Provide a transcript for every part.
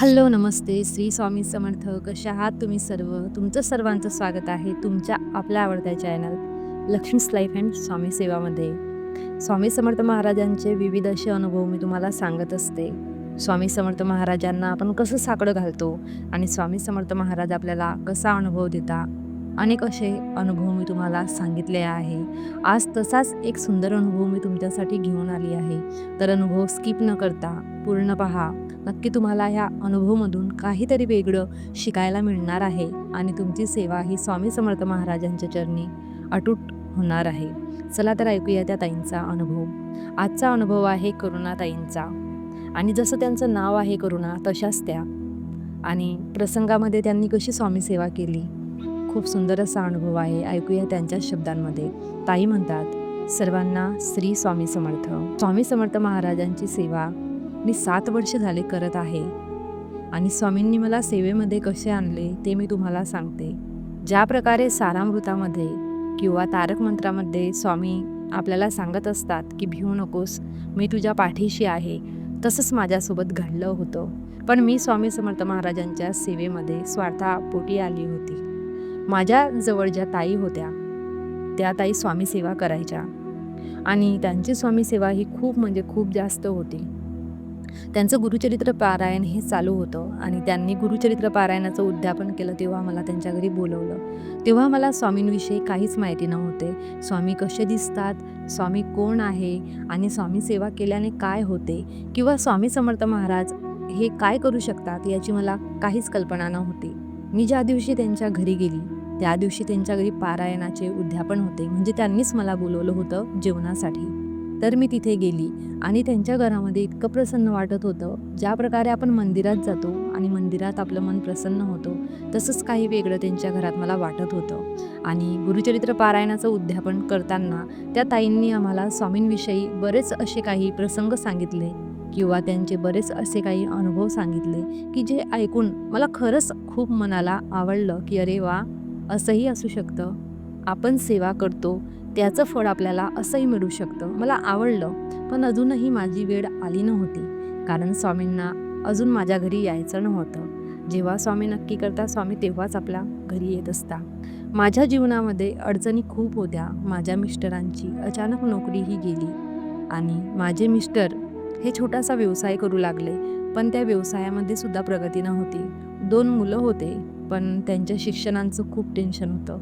Hello नमस्ते. श्री स्वामी समर्थ. कशा आहात तुम्ही सर्व? तुमचं सर्वांचं स्वागत आहे तुमच्या आपल्या आवडत्या channel Lakshmi's life and Swami सेवामध्ये. स्वामी समर्थ महाराजांचे विविध असे अनुभव मी तुम्हाला सांगत असते. स्वामी समर्थ महाराजांना आपण कसं साकडं घालतो आणि स्वामी समर्थ महाराज आपल्याला कसा अनुभव देता? अनेक असे अनुभव मी तुम्हाला सांगितले आहे. आज तसाच एक सुंदर अनुभव मी तुमच्यासाठी घेऊन आली आहे. तर अनुभव स्किप न करता पूर्ण पहा. नक्की तुम्हाला ह्या अनुभवमधून काहीतरी वेगळं शिकायला मिळणार आहे आणि तुमची सेवा ही स्वामी समर्थ महाराजांच्या चरणी अटूट होणार आहे. चला तर ऐकूया त्या ताईंचा अनुभव. आजचा अनुभव आहे करुणाताईंचा आणि जसं त्यांचं नाव आहे करुणा तशाच त्या. आणि प्रसंगामध्ये त्यांनी कशी स्वामी सेवा केली? खूप सुंदर असा अनुभव आहे. ऐकूया त्यांच्या शब्दांमध्ये. ताई म्हणतात सर्वांना श्री स्वामी समर्थ. स्वामी समर्थ महाराजांची सेवा मी सात वर्ष झाले करत आहे आणि स्वामींनी मला सेवेमध्ये कसे आणले ते मी तुम्हाला सांगते. ज्या प्रकारे सारामृतामध्ये किंवा तारक मंत्रामध्ये स्वामी आपल्याला सांगत असतात की भिवू नकोस मी तुझ्या पाठीशी आहे तसंच माझ्यासोबत घडलं होतं. पण मी स्वामी समर्थ महाराजांच्या सेवेमध्ये स्वार्थापोटी आली होती. माझ्या जवळ ज्या ताई होत्या त्या ताई स्वामी सेवा करायच्या. आणि त्यांची स्वामी सेवा ही खूप म्हणजे खूप जास्त होती. त्यांचं गुरुचरित्र पारायण हे चालू होतं आणि त्यांनी गुरुचरित्र पारायणाचं उद्यापन केलं तेव्हा मला त्यांच्या घरी बोलवलं. तेव्हा मला स्वामींविषयी काहीच माहिती नव्हते. स्वामी कसे दिसतात? स्वामी कोण आहे? आणि स्वामी सेवा केल्याने काय होते? किंवा स्वामी समर्थ महाराज हे काय करू शकतात याची मला काहीच कल्पना नव्हती. मी ज्या दिवशी त्यांच्या घरी गेली त्या दिवशी त्यांच्या घरी पारायणाचे उद्यापन होते. म्हणजे त्यांनीच मला बोलवलं होतं जेवणासाठी. तर मी तिथे गेली आणि त्यांच्या घरामध्ये इतकं प्रसन्न वाटत होतं. ज्या प्रकारे आपण मंदिरात जातो आणि मंदिरात आपलं मन प्रसन्न होतं तसंच काही वेगळं त्यांच्या घरात मला वाटत होतं. आणि गुरुचरित्र पारायणाचं उद्यापन करताना त्या ताईंनी आम्हाला स्वामींविषयी बरेच असे काही प्रसंग सांगितले किंवा त्यांचे बरेच असे काही अनुभव सांगितले की जे ऐकून मला खरंच खूप मनाला आवडलं की अरे वा असंही असू शकतं. आपण सेवा करतो त्याचं फळ आपल्याला असंही मिळू शकतं. मला आवडलं पण अजूनही माझी वेळ आली नव्हती. कारण स्वामींना अजून माझ्या घरी यायचं नव्हतं. जेव्हा स्वामी नक्की करता स्वामी तेव्हाच आपल्या घरी येत असता माझ्या जीवनामध्ये अडचणी खूप होत्या. माझ्या मिस्टरांची अचानक नोकरीही गेली. आणि माझे मिस्टर हे छोटासा व्यवसाय करू लागले पण त्या व्यवसायामध्ये सुद्धा प्रगती नव्हती. दोन मुलं होते. पण त्यांच्या शिक्षणांचं खूप टेन्शन होतं.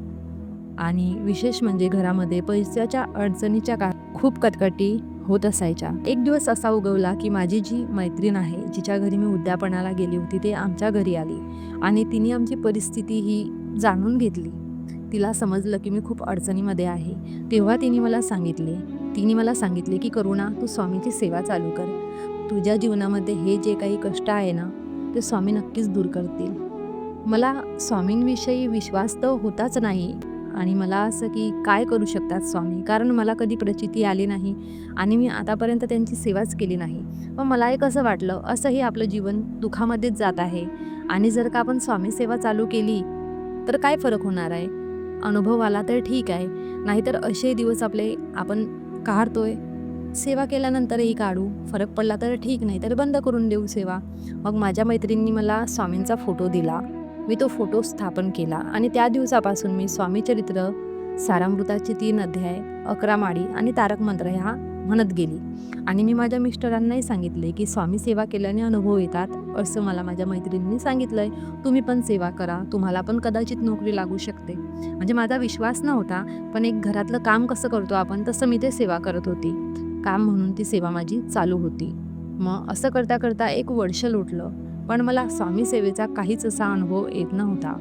आणि विशेष म्हणजे घरामध्ये पैशाच्या अडचणीच्या का खूप कटकटी होत असायच्या. एक दिवस असा उगवला की माझी जी मैत्रीण आहे जिच्या घरी मी उद्यापनाला गेली होती ते आमच्या घरी आली. आणि तिने आमची परिस्थिती ही जाणून घेतली. तिला समजलं की मी खूप अडचणीमध्ये आहे. तेव्हा तिने मला सांगितले तिने मला सांगितले की करुणा तू स्वामीची सेवा चालू कर. तुझ्या जीवनामध्ये हे जे काही कष्ट आहे ना ते स्वामी नक्कीच दूर करतील. मला स्वामींविषयी विश्वास तर होताच नाही. आणि मला असं की काय करू शकतात स्वामी? कारण मला कधी प्रचिती आली नाही आणि मी आतापर्यंत त्यांची सेवाच केली नाही. पण मला एक असं वाटलं? असंही आपलं जीवन दुःखामध्येच जात आहे. आणि जर का आपण स्वामी सेवा चालू केली तर काय फरक होणार आहे? अनुभव आला तर ठीक आहे. नाहीतर असे दिवस आपले आपण काढतोय. सेवा केल्यानंतरही काढू. फरक पडला तर ठीक नाही तर बंद करून देऊ सेवा. मग माझ्या मैत्रिणींनी मला स्वामींचा फोटो दिला. मी तो फोटो स्थापन केला आणि त्या दिवसापासून मी स्वामीचरित्र सारामृताचे तीन अध्याय अकरा माळी आणि तारक मंत्र ह्या म्हणत गेली. आणि मी माझ्या मिस्टरांनाही सांगितले की स्वामी सेवा केल्याने अनुभव येतात असं मला माझ्या मैत्रिणींनी सांगितलं आहे तुम्ही पण सेवा करा. तुम्हाला पण कदाचित नोकरी लागू शकते. म्हणजे माझा विश्वास नव्हता पण एक घरातलं काम कसं करतो आपण तसं मी ते सेवा करत होती. काम म्हणून ती सेवा माझी चालू होती. मग असं करता करता एक वर्ष लोटलं. पण मला स्वामी सेवेचा काहीच असा अनुभव येत नव्हता.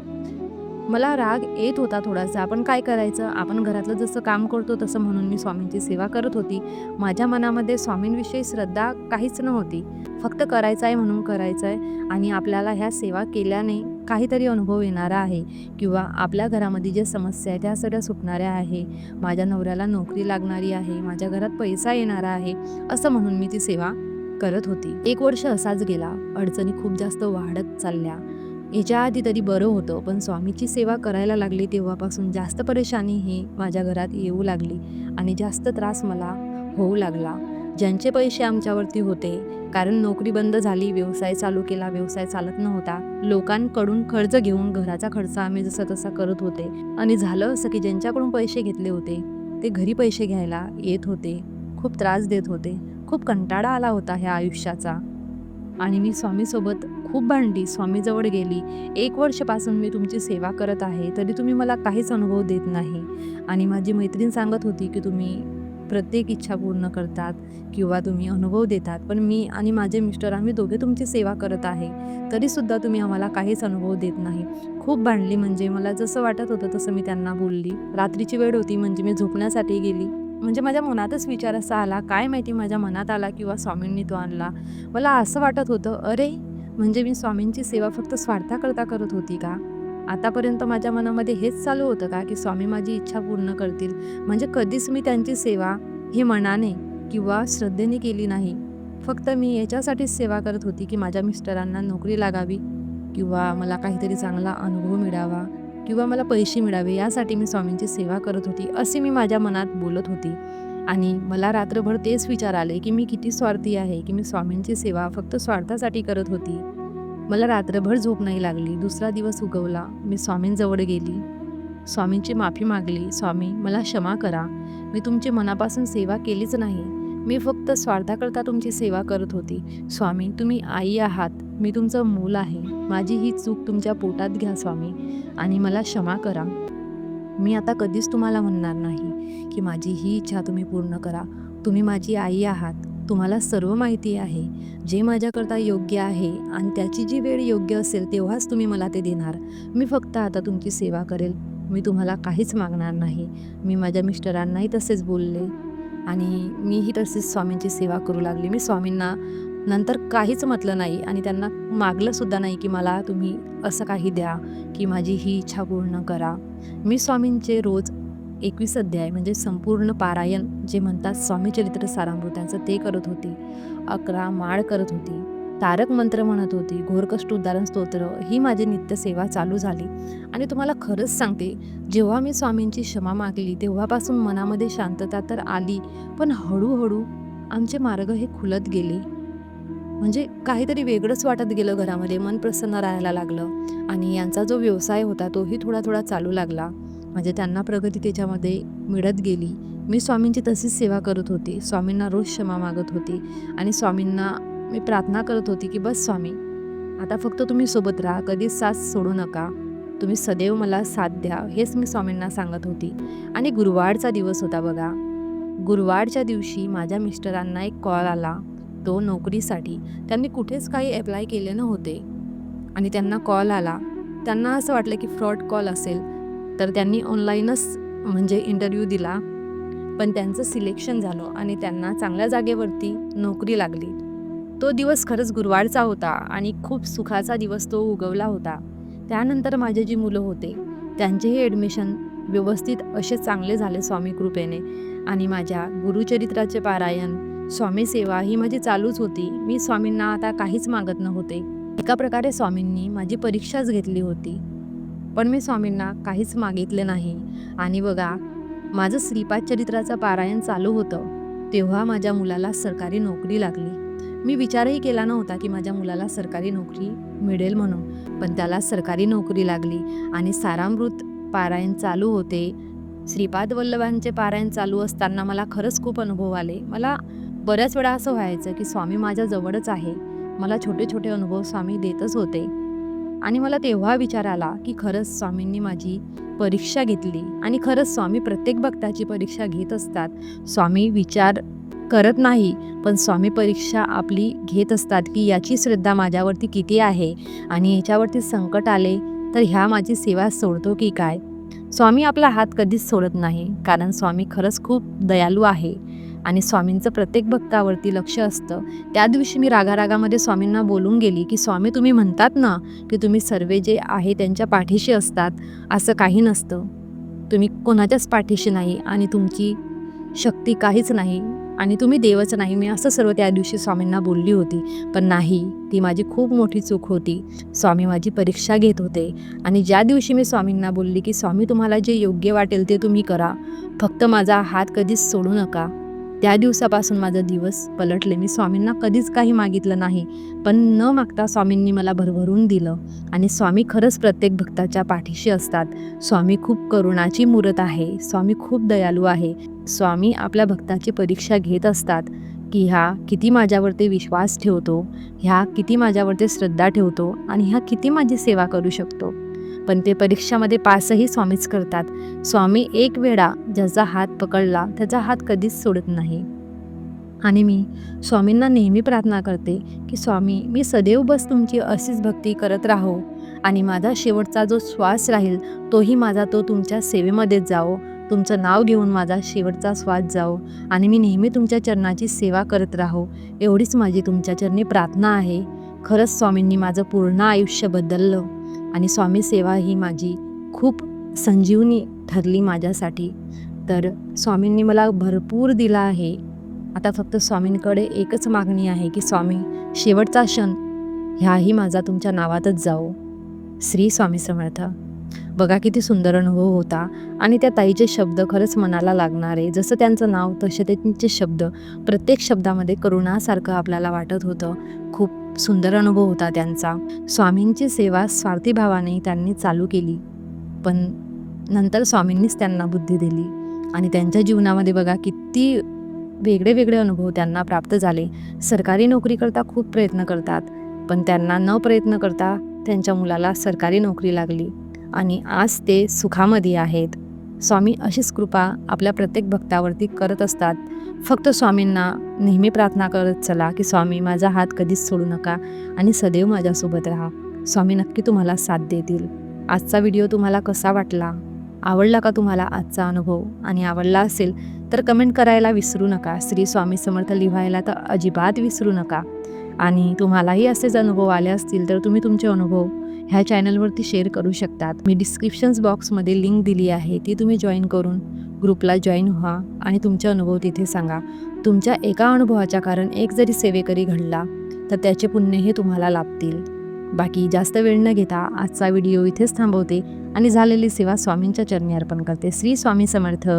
मला राग येत होता थोडासा आपण काय करायचं? आपण घरातलं जसं काम करतो तसं म्हणून मी स्वामींची सेवा करत होती. माझ्या मनामध्ये स्वामींविषयी श्रद्धा काहीच नव्हती. फक्त करायचं आहे म्हणून करायचं आहे आणि आपल्याला ह्या सेवा केल्याने काहीतरी अनुभव येणारा आहे किंवा आपल्या घरामध्ये ज्या समस्या आहे त्या सगळ्या सुटणाऱ्या आहे. माझ्या नवऱ्याला नोकरी लागणारी आहे माझ्या घरात पैसा येणारा आहे असं म्हणून मी ती सेवा करत होती. एक वर्ष असाच गेला. अडचणी खूप जास्त वाढत चालल्या. याच्या आधी तरी बरं होतं पण स्वामीची सेवा करायला लागली तेव्हापासून जास्त परेशानी ही माझ्या घरात येऊ लागली आणि जास्त त्रास मला होऊ लागला. ज्यांचे पैसे आमच्यावरती होते कारण नोकरी बंद झाली व्यवसाय चालू केला व्यवसाय चालत नव्हता. लोकांकडून कर्ज घेऊन घराचा खर्च आम्ही जसा तसा करत होते आणि झालं असं की ज्यांच्याकडून पैसे घेतले होते ते घरी पैसे घ्यायला येत होते खूप त्रास देत होते. खूप कंटाळा आला होता ह्या आयुष्याचा. आणि मी स्वामीसोबत खूप भांडली. स्वामीजवळ गेली. एक वर्षपासून मी तुमची सेवा करत आहे तरी तुम्ही मला काहीच अनुभव देत नाही. आणि माझी मैत्रीण सांगत होती की तुम्ही प्रत्येक इच्छा पूर्ण करतात किंवा तुम्ही अनुभव देतात. पण मी आणि माझे मिस्टर आम्ही दोघे तुमची सेवा करत आहे तरीसुद्धा तुम्ही आम्हाला काहीच अनुभव देत नाही. खूप भांडली. म्हणजे मला जसं वाटत होतं तसं मी त्यांना बोलली. रात्रीची वेळ होती. म्हणजे मी झोपण्यासाठी गेली. म्हणजे माझ्या मनातच विचार असा आला काय माहिती माझ्या मनात आला किंवा स्वामींनी तो आणला? मला असं वाटत होतं अरे म्हणजे मी स्वामींची सेवा फक्त स्वार्थाकरता करत होती का? आतापर्यंत माझ्या मनामध्ये हेच चालू होतं का की स्वामी माझी इच्छा पूर्ण करतील? म्हणजे कधीच मी त्यांची सेवा ही मनाने किंवा श्रद्धेने केली नाही. फक्त मी याच्यासाठीच सेवा करत होती की माझ्या मिस्टरांना नोकरी लागावी किंवा मला काहीतरी चांगला अनुभव मिळावा किंवा मला पैसे मिळावे यासाठी मी स्वामींची सेवा करत होती असे मी माझ्या मनात बोलत होती. आणि मला रात्रभर तेच विचार आले की मी किती स्वार्थी आहे की मी स्वामींची सेवा फक्त स्वार्थासाठी करत होती. मला रात्रभर झोप नाही लागली दुसरा दिवस उगवला मी स्वामींजवळ गेली. स्वामींची माफी मागली स्वामी मला क्षमा करा. मी तुमची मनापासून सेवा केलीच नाही. मी फक्त स्वार्थाकरता तुमची सेवा करत होती. स्वामी तुम्ही आई आहात. मी तुमचं मूल आहे. माझी ही चूक तुमच्या पोटात घ्या स्वामी आणि मला क्षमा करा. मी आता कधीच तुम्हाला म्हणणार नाही की माझी ही इच्छा तुम्ही पूर्ण करा. तुम्ही माझी आई आहात. तुम्हाला सर्व माहिती आहे. जे माझ्याकरता योग्य आहे आणि त्याची जी वेळ योग्य असेल तेव्हाच तुम्ही मला ते देणार. मी फक्त आता तुमची सेवा करेल. मी तुम्हाला काहीच मागणार नाही. मी माझ्या मिस्टरांनाही तसेच बोलले. आणि मीही तसेच स्वामींची सेवा करू लागली. मी स्वामींना नंतर काहीच म्हटलं नाही आणि त्यांना मागलंसुद्धा नाही की मला तुम्ही असं काही द्या की माझी ही इच्छा पूर्ण करा. मी स्वामींचे रोज एकवीस अध्याय म्हणजे संपूर्ण पारायण जे म्हणतात स्वामीचरित्र चरित्र त्यांचं ते करत होती. अकरा माळ करत होती. तारक मंत्र म्हणत होती. घोरकष्ट उद्धारण स्तोत्र ही माझी नित्यसेवा चालू झाली. आणि तुम्हाला खरंच सांगते जेव्हा मी स्वामींची क्षमा मागली तेव्हापासून मनामध्ये शांतता तर आली पण हळूहळू आमचे मार्ग हे खुलत गेले. म्हणजे काहीतरी वेगळंच वाटत गेलं घरामध्ये. मन प्रसन्न राहायला लागलं. आणि यांचा जो व्यवसाय होता तोही थोडा थोडा चालू लागला. म्हणजे त्यांना प्रगती त्याच्यामध्ये मिळत गेली. मी स्वामींची तशीच सेवा करत होती. स्वामींना रोज क्षमा मागत होती. आणि स्वामींना मी प्रार्थना करत होती की बस स्वामी आता फक्त तुम्ही सोबत राहा. कधीच साथ सोडू नका. तुम्ही सदैव मला साथ द्या. हेच मी स्वामींना सांगत होती. आणि गुरुवारचा दिवस होता बघा. गुरुवारच्या दिवशी माझ्या मिस्टरांना एक कॉल आला. तो नोकरीसाठी त्यांनी कुठेच काही अप्लाय केले नव्हते. आणि त्यांना कॉल आला. त्यांना असं वाटलं की फ्रॉड कॉल असेल. तर त्यांनी ऑनलाईनच म्हणजे इंटरव्ह्यू दिला. पण त्यांचं सिलेक्शन झालं आणि त्यांना चांगल्या जागेवरती नोकरी लागली. तो दिवस खरंच गुरुवारचा होता आणि खूप सुखाचा दिवस तो उगवला होता. त्यानंतर माझे जी मुलं होते त्यांचेही ॲडमिशन व्यवस्थित असे चांगले झाले स्वामी कृपेने. आणि माझ्या गुरुचरित्राचे पारायण स्वामी सेवा ही माझी चालूच होती. मी स्वामींना आता काहीच मागत नव्हते. एका प्रकारे स्वामींनी माझी परीक्षाच घेतली होती. पण मी स्वामींना काहीच मागितले नाही. आणि बघा माझं श्रीपाद चरित्राचं पारायण चालू होतं. तेव्हा माझ्या मुलाला सरकारी नोकरी लागली. मी विचारही केला नव्हता की माझ्या मुलाला सरकारी नोकरी मिळेल म्हणून. पण त्याला सरकारी नोकरी लागली आणि सारामृत पारायण चालू होते. श्रीपाद वल्लभांचे पारायण चालू असताना मला खरंच खूप अनुभव आले. मला बऱ्याच वेळा असं व्हायचं की स्वामी माझ्या जवळच आहे. मला छोटे छोटे अनुभव स्वामी देतच होते. आणि मला तेव्हा विचार आला की खरंच स्वामींनी माझी परीक्षा घेतली. आणि खरंच स्वामी प्रत्येक भक्ताची परीक्षा घेत असतात. स्वामी विचार करत नाही पण स्वामी परीक्षा आपली घेत असतात की याची श्रद्धा माझ्यावरती किती आहे? आणि याच्यावरती संकट आले तर ह्या माझी सेवा सोडतो की काय? स्वामी आपला हात कधीच सोडत नाही कारण स्वामी खरंच खूप दयालू आहे. आणि स्वामींचं प्रत्येक भक्तावरती लक्ष असतं. त्या दिवशी मी रागारागामध्ये स्वामींना बोलून गेली की स्वामी तुम्ही म्हणतात ना की तुम्ही सर्व जे आहे त्यांच्या पाठीशी असतात असं काही नसतं. तुम्ही कोणाच्याच पाठीशी नाही आणि तुमची शक्ती काहीच नाही आणि तुम्ही देवच नाही. मी असं सर्व त्या दिवशी स्वामींना बोलली होती. पण नाही ती माझी खूप मोठी चूक होती. स्वामी माझी परीक्षा घेत होते. आणि ज्या दिवशी मी स्वामींना बोलली की स्वामी तुम्हाला जे योग्य वाटेल ते तुम्ही करा. फक्त माझा हात कधीच सोडू नका. त्या दिवसापासून माझा दिवस पलटले. मी स्वामींना कधीच काही मागितलं नाही पण न मागता स्वामींनी मला भरभरून दिलं. आणि स्वामी खरंच प्रत्येक भक्ताच्या पाठीशी असतात. स्वामी खूप करुणाची मूर्त आहे. स्वामी खूप दयालू आहे. स्वामी आपल्या भक्ताची परीक्षा घेत असतात की ह्या किती माझ्यावरती विश्वास ठेवतो ह्या किती माझ्यावरती श्रद्धा ठेवतो आणि ह्या किती माझी सेवा करू शकतो. पण ते परीक्षामध्ये पासही स्वामीच करतात. स्वामी एक वेळा ज्याचा हात पकडला त्याचा हात कधीच सोडत नाही. आणि मी स्वामींना नेहमी प्रार्थना करते की स्वामी मी सदैव बस तुमची अशीच भक्ती करत राहो. आणि माझा शेवटचा जो श्वास राहील तोही माझा तो तुमच्या सेवेमध्येच जाओ. तुमचं नाव घेऊन माझा शेवटचा श्वास जाओ. आणि मी नेहमी तुमच्या चरणाची सेवा करत राहो. एवढीच माझी तुमच्या चरणी प्रार्थना आहे. खरंच स्वामींनी माझं पूर्ण आयुष्य बदललं. आणि स्वामी सेवा ही माझी खूप संजीवनी ठरली माझ्यासाठी. तर स्वामींनी मला भरपूर दिला आहे. आता फक्त स्वामींकडे एकच मागणी आहे की स्वामी शेवटचा क्षण ह्याही माझा तुमच्या नावातच जाओ. श्री स्वामी समर्थ. बघा किती सुंदर अनुभव होता. आणि त्या ताईचे शब्द खरंच मनाला लागणारे. जसं त्यांचं नाव तसे त्यांचे शब्द प्रत्येक शब्दामध्ये करुणासारखं आपल्याला वाटत होतं. खूप सुंदर अनुभव होता त्यांचा. स्वामींची सेवा स्वार्थी भावाने त्यांनी चालू केली. पण नंतर स्वामींनीच त्यांना बुद्धी दिली. आणि त्यांच्या जीवनामध्ये बघा किती वेगळे वेगळे अनुभव त्यांना प्राप्त झाले. सरकारी नोकरीकरता खूप प्रयत्न करतात पण त्यांना न प्रयत्न करता त्यांच्या मुलाला सरकारी नोकरी लागली. आणि आज ते सुखामध्ये आहेत. स्वामी अशीच कृपा आपल्या प्रत्येक भक्तावरती करत असतात. फक्त स्वामींना नेहमी प्रार्थना करत चला की स्वामी माझा हात कधीच सोडू नका आणि सदैव माझ्यासोबत राहा. स्वामी नक्की तुम्हाला साथ देतील. आजचा व्हिडिओ तुम्हाला कसा वाटला? आवडला का तुम्हाला आजचा अनुभव? आणि आवडला असेल तर कमेंट करायला विसरू नका. श्री स्वामी समर्थ लिहायला तर अजिबात विसरू नका. आणि तुम्हालाही असेच अनुभव आले असतील तर तुम्ही तुमचे अनुभव ह्या चॅनलवरती शेअर करू शकतात. मी डिस्क्रिप्शन्स बॉक्समध्ये लिंक दिली आहे ती तुम्ही जॉईन करून ग्रुपला जॉईन व्हा आणि तुमचे अनुभव तिथे सांगा. तुमच्या एका अनुभवाच्या कारण एक जरी सेवेकरी घडला तर त्याचे पुण्य हे तुम्हाला लाभतील. बाकी जास्त वेळ न घेता आजचा व्हिडिओ इथेच थांबवते आणि झालेली सेवा स्वामींच्या चरणी अर्पण करते. श्री स्वामी समर्थ.